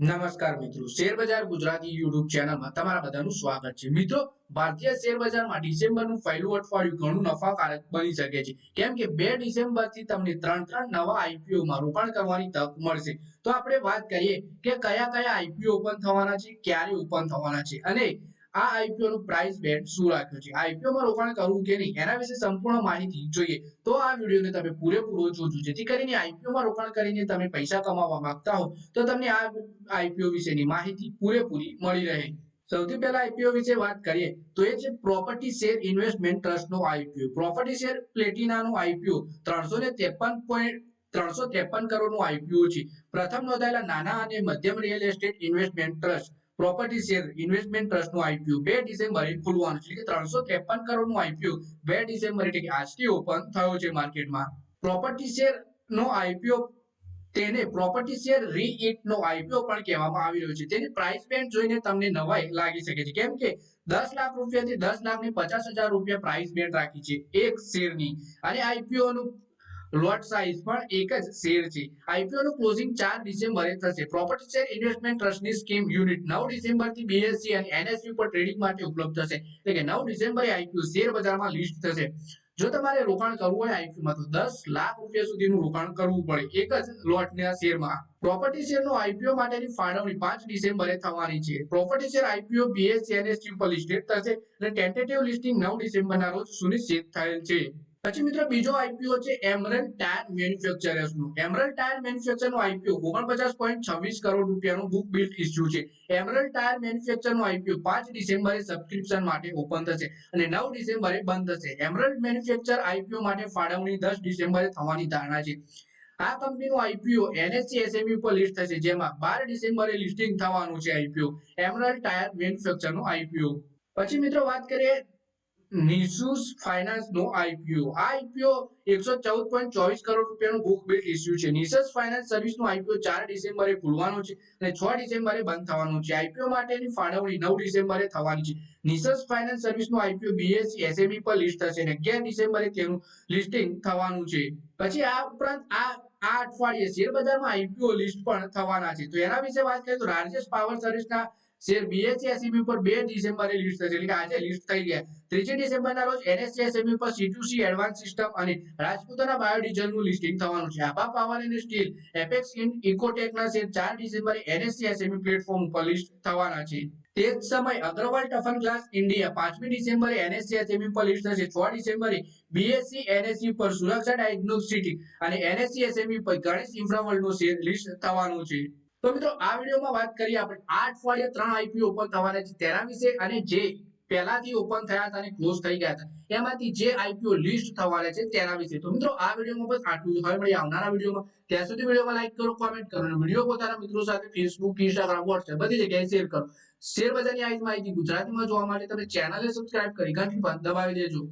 નમસ્કાર મિત્રો. શેર બજાર ગુજરાતી યુટ્યુબ ચેનલમાં તમારા બધાનું સ્વાગત છે. મિત્રો, ભારતીય શેર ડિસેમ્બરનું પહેલું અઠવાડિયું ઘણું નફાકારક બની શકે છે. કેમ કે બે ડિસેમ્બરથી તમને ત્રણ ત્રણ નવા આઈપીઓ માં રોકાણ કરવાની તક મળશે. તો આપણે વાત કરીએ કે કયા કયા આઈપીઓ ઓપન થવાના છે, ક્યારે ઓપન થવાના છે અને આ આઈપીઓ નું પ્રાઇસ બેન્ડ શું રાખ્યો છે? આઈપીઓ માં રોકાણ કરવું કે નહીં? એના વિશે સંપૂર્ણ માહિતી જોઈએ. તો આ વિડીયોને તમે પૂરેપૂરો જોજો. જેથી કરીને આઈપીઓ માં રોકાણ કરીને તમે પૈસા કમાવા માંગતા હો, તો તમને આ આઈપીઓ વિશેની માહિતી પૂરેપૂરી મળી રહે. સૌથી પહેલા આઈપીઓ વિશે વાત કરીએ, તો એ છે પ્રોપર્ટી શેર ઇન્વેસ્ટમેન્ટ ટ્રસ્ટ નો આઈપીઓ પ્રોપર્ટી શેર પ્લેટિના નો આઈપીઓ ત્રણસો ને ત્રેપન પોઈન્ટ ત્રણસો ત્રેપન કરોડનું આઈપીઓ છે. પ્રથમ નોંધાયેલા નાના અને મધ્યમ real estate investment trust property share investment ટ્રસ્ટનું IPO બે ડિસેમ્બરે ખુલવાનું છે. એટલે કે ત્રણસો ત્રેપન કરોડનું આઈપીઓ બે ડિસેમ્બર એટલે કે આજથી ઓપન થયો છે માર્કેટમાં. પ્રોપર્ટી શેર નો આઈપીઓ તેને પ્રોપર્ટી શેર રીઇટ નો આઈપીઓ પણ કહેવામાં આવી રહ્યો છે. તેની પ્રાઇસ બેન્ડ જોઈને તમને નવાઈ લાગી શકે છે. કેમ કે દસ લાખ રૂપિયાથી દસ લાખ ને પચાસ હજાર રૂપિયા પ્રાઇસ બેન્ડ રાખી છે એક શેરની અને આઈપીઓ નું લોટ સાઇઝ પણ એક જ શેર છે. આઈપીઓ નું ક્લોઝિંગ ચાર ડિસેમ્બરે થશે. પ્રોપર્ટી શેર ઇન્વેસ્ટમેન્ટ ટ્રસ્ટની સ્કીમ યુનિટ નવ ડિસેમ્બરથી બીએસસી અને એનએસયુ પર ટ્રેડિંગ માટે ઉપલબ્ધ થશે. એટલે કે નવ ડિસેમ્બરે આઈપીઓ શેર બજારમાં લિસ્ટ થશે. જો તમારે રોકાણ કરવું હોય આઈપીઓમાં તો દસ લાખ રૂપિયા સુધીનું રોકાણ કરવું પડે. એક જ લોટના શેરમાં પ્રોપર્ટી શેરનો આઈપીઓ માટેની ફાળવણી પાંચ ડિસેમ્બરે થવાની છે. Property share IPO BSE NSE પર લિસ્ટેડ થશે. અને ટેન્ટેટિવ લિસ્ટિંગ નવ ડિસેમ્બરના રોજ સુનિશ્ચિત થયેલ છે. પછી મિત્રો બીજો આઈપીઓ છે એમરલ ટાયર મેન્યુફેક્ચરર્સનું. એમરલ ટાયર મેન્યુફેક્ચર નો આઈપીઓ ઓગણપચાસ પોઈન્ટ છવ્વીસ કરોડ રૂપિયાનું બુક બિલ્ડ ઇસ્યુ છે. એમરલ ટાયર મેન્યુફેક્ચરનું આઈપીઓ પાંચ ડિસેમ્બરે સબસ્ક્રિપ્શન માટે ઓપન થશે અને નવ ડિસેમ્બરે બંધ થશે. એમરલ મેન્યુફેક્ચર આઈપીઓ માટે ફાળવણી દસ ડિસેમ્બરે થવાની ધારણા છે. આ કંપનીનું આઈપીઓ એનએસસી એસએમઈ ઉપર લિસ્ટ થશે, જેમાં બાર ડિસેમ્બરે લિસ્ટિંગ થવાનું છે આઈપીઓ એમરલ ટાયર મેન્યુફેક્ચરનું આઈપીઓ પછી મિત્રો વાત કરીએ નિસુસ ફાઇનાન્સ નો આઈપીઓ આ આઈપીઓ એકસો ચૌદ પોઈન્ટ ચોવીસ કરોડ રૂપિયાનું બુક બિલ્ડ ઇસ્યુ છે. નિસસ ફાઇનાન્સ સર્વિસ નો આઈપીઓ ચાર ડિસેમ્બરે ખુલવાનું છે અને છ ડિસેમ્બરે બંધ થવાનું છે. આઈપીઓ માટેની ફાળવણી નવ ડિસેમ્બરે થવાની છે. નિસસ ફાઇનાન્સ સર્વિસનું આઈપીઓ બીએસસી એસએમઈ પર લિસ્ટ થશે અને અગિયાર ડિસેમ્બરે તેનું લિસ્ટિંગ થવાનું છે. પછી આ ઉપરાંત આ આ અઠવાડિયે શેર બજારમાં આઈપીઓ લિસ્ટ પણ થવાના છે. તો એના વિશે વાત કરીએ તો રાજેશ પાવર સર્વિસના શેર બીએચએસએમઈ ઉપર પર બે ડિસેમ્બરે લિસ્ટ થશે. એટલે કે આજે લિસ્ટ થઈ ગયા. ત્રીજી ડિસેમ્બરના રોજ એનએસસી ઉપર પર સી એડવાન્સ સિસ્ટમ અને રાજપૂતાના બાયોડીઝલનું લિસ્ટિંગ થવાનું છે. આભા પાવર અને સ્ટીલ એપેક્સ ઇકોટેકના શેર ચાર ડિસેમ્બરે એનએસસીએસએમઈ પ્લેટફોર્મ ઉપર લિસ્ટ થવાના છે. તે જ સમય અગ્રવાલ ટફન ક્લાસ ઇન્ડિયા પાંચમી ડિસેમ્બરે એનએસસીએસએમઈ પર લિસ્ટ થશે. છ ડિસેમ્બરે બીએસસી એનએસસી પર સુરક્ષા ડાયગ્નોસ્ટિક અને એનએસસી એસએમઈ પર ગણેશ ઇન્ફ્રાવર્લ્ડનું શેર લિસ્ટ થવાનું છે. તો મિત્રો, આ વિડીયોમાં વાત કરીએ આપણે આ અઠવાડિયે ત્રણ આઈપીઓ ઓપન થવાના છે તેના વિશે અને જે પહેલાથી ઓપન થયા હતા અને ક્લોઝ થઈ ગયા હતા, એમાંથી જે આઈપીઓ લિસ્ટ થવાના છે તેના વિશે. તો મિત્રો, આ વિડીયોમાં બસ આટલું હવે મળી આવનારા વિડીયોમાં. ત્યાં સુધી વિડીયોમાં લાઈક કરો કોમેન્ટ કરો અને વીડિયો પોતાના મિત્રો સાથે ફેસબુક ઇન્સ્ટાગ્રામ વોટ્સએપ બધી જગ્યાએ શેર કરો. શેર બજારની આવી માહિતી ગુજરાતીમાં જોવા માટે તમે ચેનલને સબસ્ક્રાઇબ કરી ઘંટી દબાવી દેજો.